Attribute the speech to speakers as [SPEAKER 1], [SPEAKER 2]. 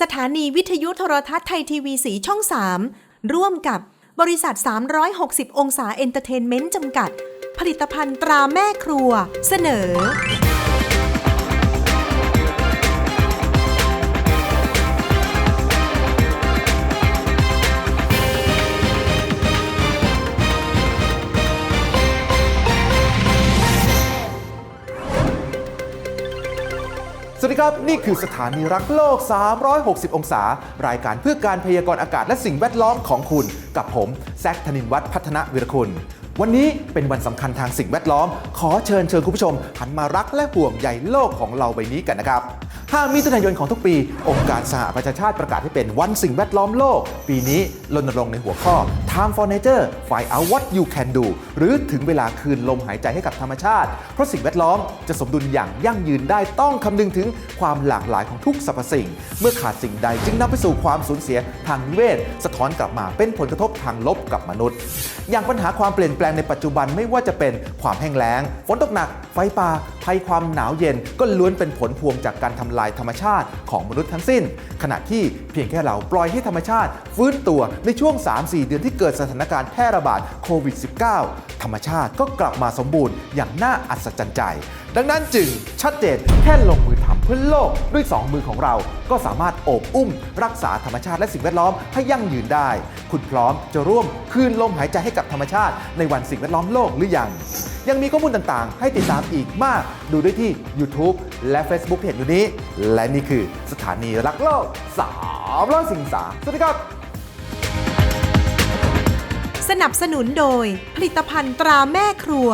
[SPEAKER 1] สถานีวิทยุโทรทัศน์ไทยทีวีสีช่อง 3 ร่วมกับบริษัท 360 องศาเอนเตอร์เทนเมนต์จำกัด ผลิตภัณฑ์ตราแม่ครัว เสนอ
[SPEAKER 2] วัสดีครับ นี่คือสถานีรักโลก 360 องศา รายการเพื่อการพยากรณ์อากาศและสิ่งแวดล้อมของคุณ กับผม แซคธนินวัฒน์พัฒนวิรคุณ วันนี้เป็นวันสำคัญทางสิ่งแวดล้อม ขอเชิญเชิญคุณผู้ชม หันมารักและห่วงใยโลกของเราใบนี้กันนะครับ5มิถุนายนของทุกปี องค์การสหประชาชาติประกาศให้เป็นวันสิ่งแวดล้อมโลก ปีนี้รณรงค์ในหัวข้อ Time for Nature Find out what you can do หรือถึงเวลาคืนลมหายใจให้กับธรรมชาติ เพราะสิ่งแวดล้อมจะสมดุลอย่างยั่งยืนได้ต้องคำนึงถึงความหลากหลายของทุกสรรพสิ่ง เมื่อขาดสิ่งใดจึงนำไปสู่ความสูญเสียทางนิเวศ สะท้อนกลับมาเป็นผลกระทบทางลบกับมนุษย์ อย่างปัญหาความเปลี่ยนแปลงในปัจจุบันไม่ว่าจะเป็นความแห้งแล้ง ฝนตกหนัก ไฟป่าภัยความหนาวเย็นก็ล้วนเป็นผลพวงจากการทำลายธรรมชาติของมนุษย์ทั้งสิ้น ขณะที่เพียงแค่เราปล่อยให้ธรรมชาติฟื้นตัวในช่วง 3-4 เดือนที่เกิดิดสถานการณ์แพร่ระบาดโควิด -19 ธรรมชาติก็กลับมาสมบูรณ์อย่างน่าอัศจรรย์ใจ ดังนั้นจึงชัดเจนแค่ลงมือทำเพื่อโลกด้วย 2 มือของเรา ก็สามารถโอบอุ้ม รักษาธรรมชาติและสิ่งแวดล้อมให้ยั่งยืนได้ คุณพร้อมจะร่วมคืนลมหายใจให้กับธรรมชาติ ในวันสิ่งแวดล้อมโลกหรือยังยังมีข้อมูลต่างๆ ให้ติดตามอีกมาก ดูได้ที่ YouTube และ Facebook ที่เห็นอยู่นี้ และนี่คือสถานีรักโลก300สิ่งสาสวัสดีครับ
[SPEAKER 1] นับสนุนโดยผลิตภัณฑ์ตราแม่ครัว